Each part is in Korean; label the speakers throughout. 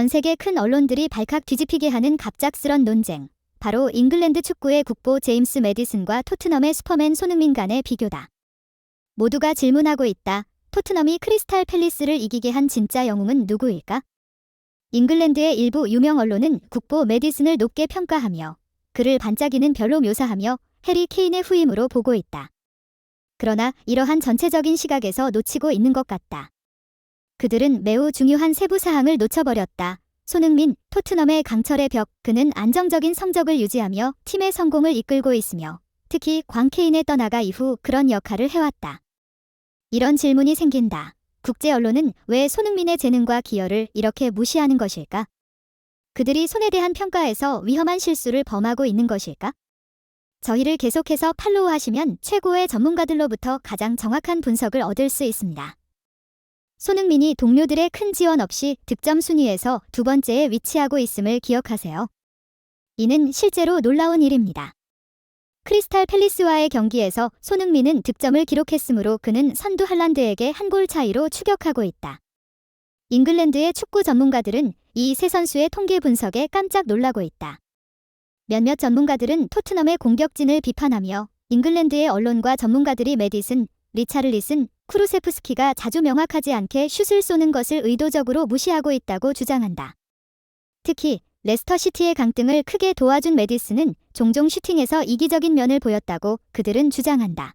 Speaker 1: 전 세계 큰 언론들이 발칵 뒤집히게 하는 갑작스런 논쟁. 바로 잉글랜드 축구의 국보 제임스 메디슨과 토트넘의 슈퍼맨 손흥민 간의 비교다. 모두가 질문하고 있다. 토트넘이 크리스탈 팰리스를 이기게 한 진짜 영웅은 누구일까? 잉글랜드의 일부 유명 언론은 국보 메디슨을 높게 평가하며 그를 반짝이는 별로 묘사하며 해리 케인의 후임으로 보고 있다. 그러나 이러한 전체적인 시각에서 놓치고 있는 것 같다. 그들은 매우 중요한 세부 사항을 놓쳐버렸다. 손흥민, 토트넘의 강철의 벽, 그는 안정적인 성적을 유지하며 팀의 성공을 이끌고 있으며 특히 광케인에 떠나가 이후 그런 역할을 해왔다. 이런 질문이 생긴다. 국제 언론은 왜 손흥민의 재능과 기여를 이렇게 무시하는 것일까? 그들이 손에 대한 평가에서 위험한 실수를 범하고 있는 것일까? 저희를 계속해서 팔로우하시면 최고의 전문가들로부터 가장 정확한 분석을 얻을 수 있습니다. 손흥민이 동료들의 큰 지원 없이 득점 순위에서 두 번째에 위치하고 있음을 기억하세요. 이는 실제로 놀라운 일입니다. 크리스탈 팰리스와의 경기에서 손흥민은 득점을 기록했으므로 그는 선두 할란드에게 한 골 차이로 추격하고 있다. 잉글랜드의 축구 전문가들은 이 세 선수의 통계 분석에 깜짝 놀라고 있다. 몇몇 전문가들은 토트넘의 공격진을 비판하며 잉글랜드의 언론과 전문가들이 메디슨, 리차를리슨, 쿠루세프스키가 자주 명확하지 않게 슛을 쏘는 것을 의도적으로 무시하고 있다고 주장한다. 특히 레스터 시티의 강등을 크게 도와준 메디슨은 종종 슈팅에서 이기적인 면을 보였다고 그들은 주장한다.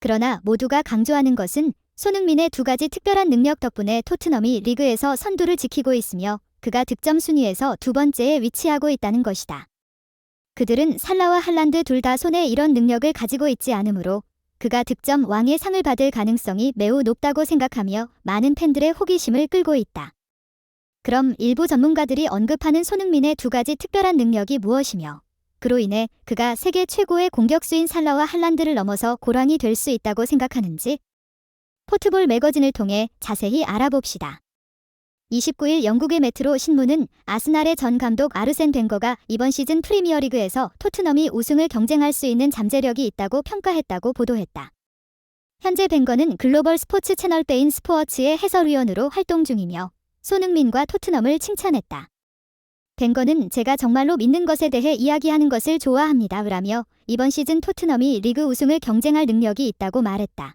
Speaker 1: 그러나 모두가 강조하는 것은 손흥민의 두 가지 특별한 능력 덕분에 토트넘이 리그에서 선두를 지키고 있으며 그가 득점 순위에서 두 번째에 위치하고 있다는 것이다. 그들은 살라와 할란드 둘 다 손에 이런 능력을 가지고 있지 않으므로 그가 득점 왕의 상을 받을 가능성이 매우 높다고 생각하며 많은 팬들의 호기심을 끌고 있다. 그럼 일부 전문가들이 언급하는 손흥민의 두 가지 특별한 능력이 무엇이며 그로 인해 그가 세계 최고의 공격수인 살라와 할란드를 넘어서 고랑이 될 수 있다고 생각하는지 포트볼 매거진을 통해 자세히 알아봅시다. 29일 영국의 메트로 신문은 아스날의 전 감독 아르센 벵거가 이번 시즌 프리미어리그에서 토트넘이 우승을 경쟁할 수 있는 잠재력이 있다고 평가했다고 보도했다. 현재 벵거는 글로벌 스포츠 채널 베인 스포어츠의 해설위원으로 활동 중이며 손흥민과 토트넘을 칭찬했다. 벵거는 제가 정말로 믿는 것에 대해 이야기하는 것을 좋아합니다. 라며 이번 시즌 토트넘이 리그 우승을 경쟁할 능력이 있다고 말했다.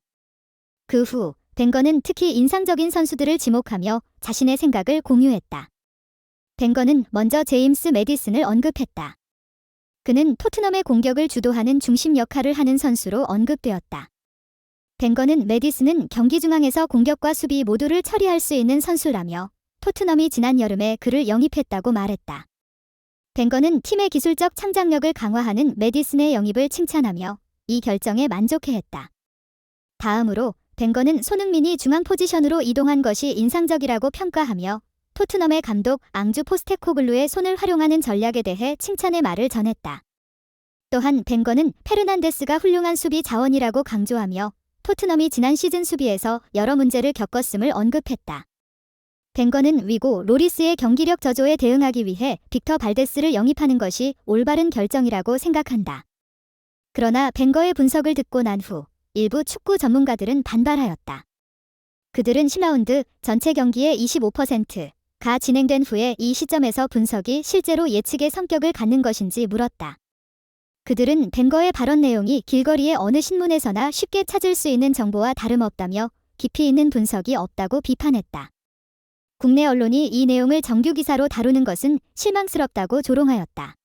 Speaker 1: 그 후 벵거는 특히 인상적인 선수들을 지목하며 자신의 생각을 공유했다. 벵거는 먼저 제임스 메디슨을 언급했다. 그는 토트넘의 공격을 주도하는 중심 역할을 하는 선수로 언급되었다. 벵거는 메디슨은 경기 중앙에서 공격과 수비 모두를 처리할 수 있는 선수라며 토트넘이 지난 여름에 그를 영입했다고 말했다. 벵거는 팀의 기술적 창작력을 강화하는 메디슨의 영입을 칭찬하며 이 결정에 만족해했다. 다음으로 벵거는 손흥민이 중앙 포지션으로 이동한 것이 인상적이라고 평가하며 토트넘의 감독 앙주 포스테코글루의 손을 활용하는 전략에 대해 칭찬의 말을 전했다. 또한 벵거는 페르난데스가 훌륭한 수비 자원이라고 강조하며 토트넘이 지난 시즌 수비에서 여러 문제를 겪었음을 언급했다. 벵거는 위고 로리스의 경기력 저조에 대응하기 위해 빅터 발데스를 영입하는 것이 올바른 결정이라고 생각한다. 그러나 벵거의 분석을 듣고 난후 일부 축구 전문가들은 반발하였다. 그들은 10라운드 전체 경기의 25%가 진행된 후에 이 시점에서 분석이 실제로 예측의 성격을 갖는 것인지 물었다. 그들은 벵거의 발언 내용이 길거리의 어느 신문에서나 쉽게 찾을 수 있는 정보와 다름없다며 깊이 있는 분석이 없다고 비판했다. 국내 언론이 이 내용을 정규 기사로 다루는 것은 실망스럽다고 조롱하였다.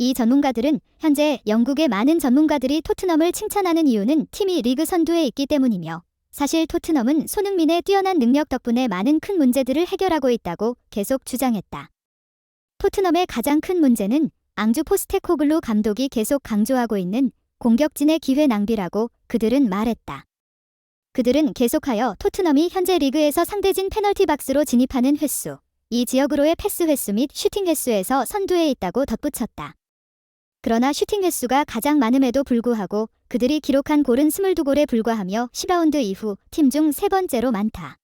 Speaker 1: 이 전문가들은 현재 영국의 많은 전문가들이 토트넘을 칭찬하는 이유는 팀이 리그 선두에 있기 때문이며 사실 토트넘은 손흥민의 뛰어난 능력 덕분에 많은 큰 문제들을 해결하고 있다고 계속 주장했다. 토트넘의 가장 큰 문제는 앙주 포스테코글루 감독이 계속 강조하고 있는 공격진의 기회 낭비라고 그들은 말했다. 그들은 계속하여 토트넘이 현재 리그에서 상대진 페널티 박스로 진입하는 횟수, 이 지역으로의 패스 횟수 및 슈팅 횟수에서 선두에 있다고 덧붙였다. 그러나 슈팅 횟수가 가장 많음에도 불구하고 그들이 기록한 골은 22골에 불과하며 10라운드 이후 팀 중 세 번째로 많다.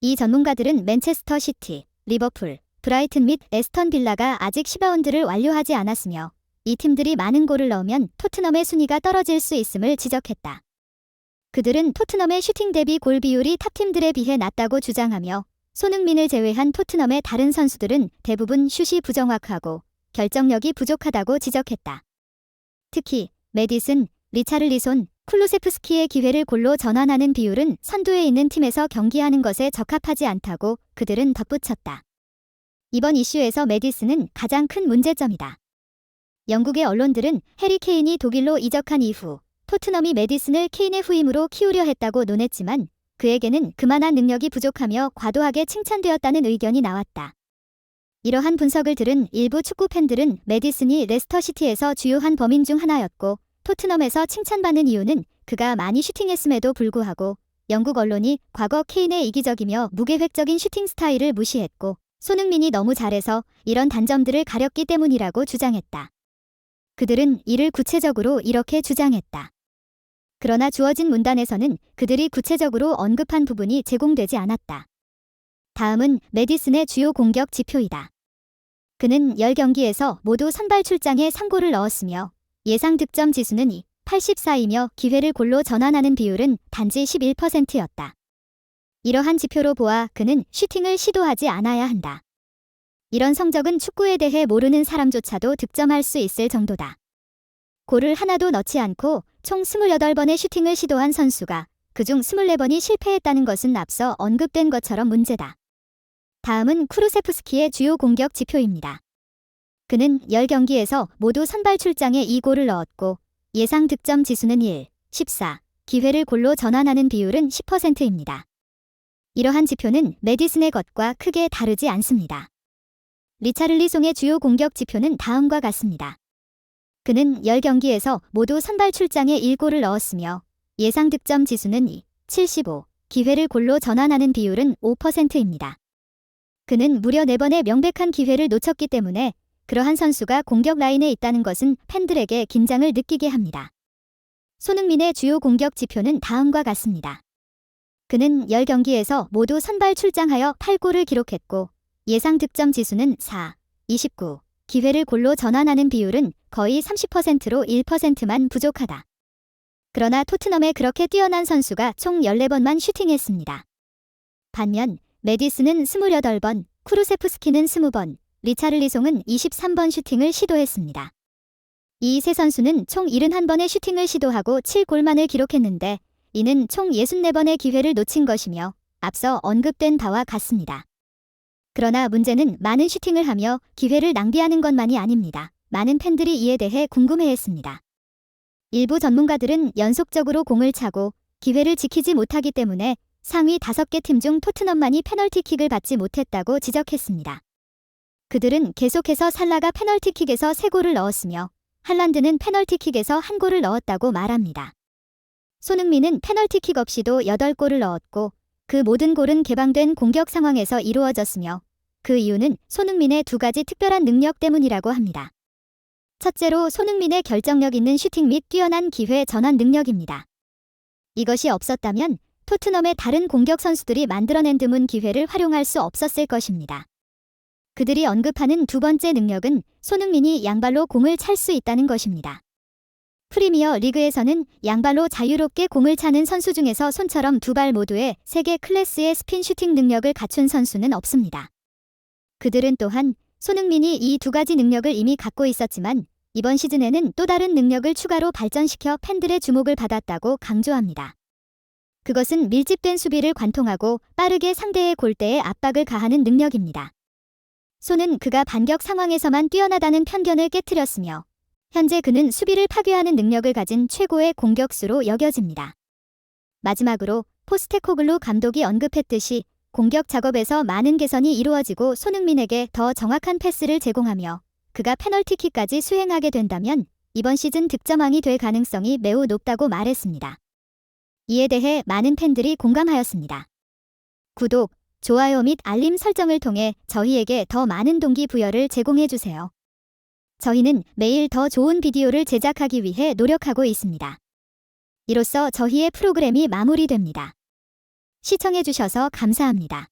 Speaker 1: 이 전문가들은 맨체스터 시티, 리버풀, 브라이튼 및 에스턴 빌라가 아직 10라운드를 완료하지 않았으며 이 팀들이 많은 골을 넣으면 토트넘의 순위가 떨어질 수 있음을 지적했다. 그들은 토트넘의 슈팅 대비 골 비율이 탑팀들에 비해 낮다고 주장하며 손흥민을 제외한 토트넘의 다른 선수들은 대부분 슛이 부정확하고 결정력이 부족하다고 지적했다. 특히 메디슨, 리차를리손, 쿨루세프스키의 기회를 골로 전환하는 비율은 선두에 있는 팀에서 경기하는 것에 적합하지 않다고 그들은 덧붙였다. 이번 이슈에서 메디슨은 가장 큰 문제점이다. 영국의 언론들은 해리 케인이 독일로 이적한 이후 토트넘이 메디슨을 케인의 후임으로 키우려 했다고 논했지만 그에게는 그만한 능력이 부족하며 과도하게 칭찬되었다는 의견이 나왔다. 이러한 분석을 들은 일부 축구 팬들은 메디슨이 레스터시티에서 주요한 범인 중 하나였고 토트넘에서 칭찬받는 이유는 그가 많이 슈팅했음에도 불구하고 영국 언론이 과거 케인의 이기적이며 무계획적인 슈팅 스타일을 무시했고 손흥민이 너무 잘해서 이런 단점들을 가렸기 때문이라고 주장했다. 그들은 이를 구체적으로 이렇게 주장했다. 그러나 주어진 문단에서는 그들이 구체적으로 언급한 부분이 제공되지 않았다. 다음은 메디슨의 주요 공격 지표이다. 그는 10경기에서 모두 선발 출장에 3골을 넣었으며 예상 득점 지수는 2, 84이며 기회를 골로 전환하는 비율은 단지 11%였다. 이러한 지표로 보아 그는 슈팅을 시도하지 않아야 한다. 이런 성적은 축구에 대해 모르는 사람조차도 득점할 수 있을 정도다. 골을 하나도 넣지 않고 총 28번의 슈팅을 시도한 선수가 그중 24번이 실패했다는 것은 앞서 언급된 것처럼 문제다. 다음은 쿠루세프스키의 주요 공격 지표입니다. 그는 10경기에서 모두 선발 출장에 2골을 넣었고 예상 득점 지수는 1, 14, 기회를 골로 전환하는 비율은 10%입니다. 이러한 지표는 메디슨의 것과 크게 다르지 않습니다. 리차를리송의 주요 공격 지표는 다음과 같습니다. 그는 10경기에서 모두 선발 출장에 1골을 넣었으며 예상 득점 지수는 2, 75, 기회를 골로 전환하는 비율은 5%입니다. 그는 무려 4번의 명백한 기회를 놓쳤기 때문에 그러한 선수가 공격 라인에 있다는 것은 팬들에게 긴장을 느끼게 합니다. 손흥민의 주요 공격 지표는 다음과 같습니다. 그는 10경기에서 모두 선발 출장하여 8골을 기록했고 예상 득점 지수는 4, 29, 기회를 골로 전환하는 비율은 거의 30%로 1%만 부족하다. 그러나 토트넘에 그렇게 뛰어난 선수가 총 14번만 슈팅했습니다. 반면 메디슨은 28번, 쿠루세프스키는 20번, 리차를리송은 23번 슈팅을 시도했습니다. 이 세 선수는 총 71번의 슈팅을 시도하고 7골만을 기록했는데 이는 총 64번의 기회를 놓친 것이며 앞서 언급된 바와 같습니다. 그러나 문제는 많은 슈팅을 하며 기회를 낭비하는 것만이 아닙니다. 많은 팬들이 이에 대해 궁금해했습니다. 일부 전문가들은 연속적으로 공을 차고 기회를 지키지 못하기 때문에 상위 5개 팀 중 토트넘만이 페널티킥을 받지 못했다고 지적했습니다. 그들은 계속해서 살라가 페널티킥에서 3골을 넣었으며 할란드는 페널티킥에서 1골을 넣었다고 말합니다. 손흥민은 페널티킥 없이도 8골을 넣었고 그 모든 골은 개방된 공격 상황에서 이루어졌으며 그 이유는 손흥민의 두 가지 특별한 능력 때문이라고 합니다. 첫째로 손흥민의 결정력 있는 슈팅 및 뛰어난 기회 전환 능력입니다. 이것이 없었다면 토트넘의 다른 공격 선수들이 만들어낸 드문 기회를 활용할 수 없었을 것입니다. 그들이 언급하는 두 번째 능력은 손흥민이 양발로 공을 찰 수 있다는 것입니다. 프리미어 리그에서는 양발로 자유롭게 공을 차는 선수 중에서 손처럼 두 발 모두에 세계 클래스의 스핀 슈팅 능력을 갖춘 선수는 없습니다. 그들은 또한 손흥민이 이 두 가지 능력을 이미 갖고 있었지만 이번 시즌에는 또 다른 능력을 추가로 발전시켜 팬들의 주목을 받았다고 강조합니다. 그것은 밀집된 수비를 관통하고 빠르게 상대의 골대에 압박을 가하는 능력입니다. 손은 그가 반격 상황에서만 뛰어나다는 편견을 깨뜨렸으며 현재 그는 수비를 파괴하는 능력을 가진 최고의 공격수로 여겨집니다. 마지막으로 포스테코글루 감독이 언급했듯이 공격 작업에서 많은 개선이 이루어지고 손흥민에게 더 정확한 패스를 제공하며 그가 페널티킥까지 수행하게 된다면 이번 시즌 득점왕이 될 가능성이 매우 높다고 말했습니다. 이에 대해 많은 팬들이 공감하였습니다. 구독, 좋아요 및 알림 설정을 통해 저희에게 더 많은 동기부여를 제공해주세요. 저희는 매일 더 좋은 비디오를 제작하기 위해 노력하고 있습니다. 이로써 저희의 프로그램이 마무리됩니다. 시청해주셔서 감사합니다.